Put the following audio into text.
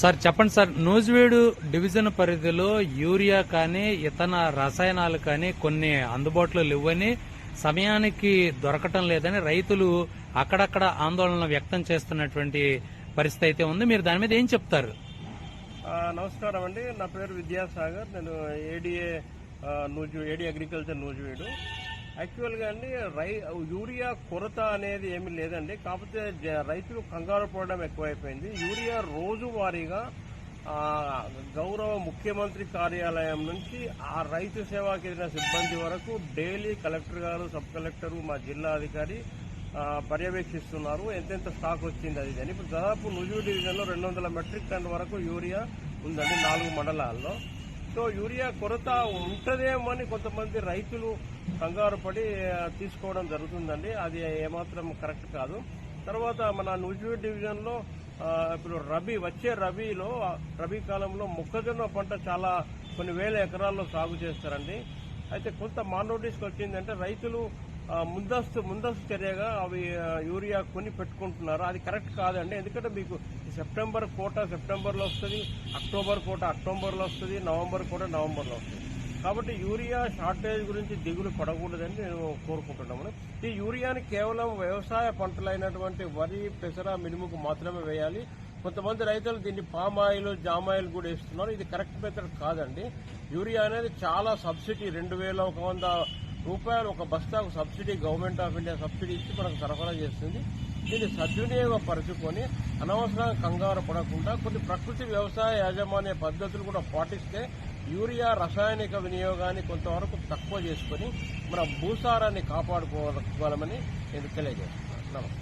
Sir చెప్పండి sir. Nuzvid division పరిధిలో urea కానీ ఇతర రసాయనాలు కానీ కొన్ని అందుబాటులో లేవని సమయానికి దొరకటం లేదని రైతులు అక్కడక్కడ ఆందోళన వ్యక్తం చేస్తున్నటువంటి పరిస్థితి అయితే ఉంది. మీరు దాని మీద ఏం చెప్తారు? నమస్కారం అండి. నా పేరు విద్యాసాగర్. నేను ఏడిఏ నూజు ఏడి అగ్రికల్చర్ నూజివీడు. యాక్చువల్గా అండి రై యూరియా కొరత అనేది ఏమీ లేదండి. కాకపోతే జ- రైతులు కంగారు పడడం ఎక్కువైపోయింది. యూరియా రోజువారీగా గౌరవ ముఖ్యమంత్రి కార్యాలయం నుంచి ఆ రైతు సేవా కేంద్ర సిబ్బంది వరకు డైలీ కలెక్టర్ గారు సబ్ కలెక్టర్ మా జిల్లా అధికారి పర్యవేక్షిస్తున్నారు. ఎంతెంత స్టాక్ వచ్చింది అది అని. ఇప్పుడు దాదాపు నుజూరు డివిజన్లో రెండు వందల మెట్రిక్ టన్ వరకు యూరియా ఉందండి నాలుగు మండలాల్లో. సో యూరియా కొరత ఉంటదేమో అని కొంతమంది రైతులు కంగారు పడి తీసుకోవడం జరుగుతుందండి. అది ఏమాత్రం కరెక్ట్ కాదు. తర్వాత మన నూజివీడ్ డివిజన్లో ఇప్పుడు రబీ వచ్చే రబీలో రబీ కాలంలో మొక్కజొన్న పంట చాలా కొన్ని వేల ఎకరాల్లో సాగు చేస్తారండి. అయితే కొంత మాన్ నోటీస్కి వచ్చిందంటే రైతులు ముందస్తు ముందస్తు చర్యగా అవి యూరియా కొని పెట్టుకుంటున్నారు. అది కరెక్ట్ కాదండి. ఎందుకంటే మీకు సెప్టెంబర్ కోట సెప్టెంబర్లో వస్తుంది అక్టోబర్ కోట అక్టోబర్లో వస్తుంది నవంబర్ కోట నవంబర్లో వస్తుంది. కాబట్టి యూరియా షార్టేజ్ గురించి దిగులు పడకూడదని నేను కోరుకుంటున్నాము. ఈ యూరియాని కేవలం వ్యవసాయ పంటలైనటువంటి వరి పెసర మినుముకు మాత్రమే వేయాలి. కొంతమంది రైతులు దీన్ని పామ్ ఆయిల్ జామ్ ఆయిల్ కూడా వేస్తున్నారు. ఇది కరెక్ట్ మెథడ్ కాదండి. యూరియా అనేది చాలా సబ్సిడీ. రెండు వేల ఒక వంద రూపాయలు ఒక బస్తాకు subsidy government of India subsidy ఇచ్చి మనకు సరఫరా చేస్తుంది. దీన్ని సద్వినియోగపరుచుకొని అనవసరంగా కంగారు పడకుండా కొన్ని ప్రకృతి వ్యవసాయ యాజమాన్య పద్ధతులు కూడా పాటిస్తే యూరియా రసాయనిక వినియోగాన్ని కొంతవరకు తక్కువ చేసుకొని మన భూసారాన్ని కాపాడుకోగలమని నేను తెలియజేస్తున్నాను. నమస్తే.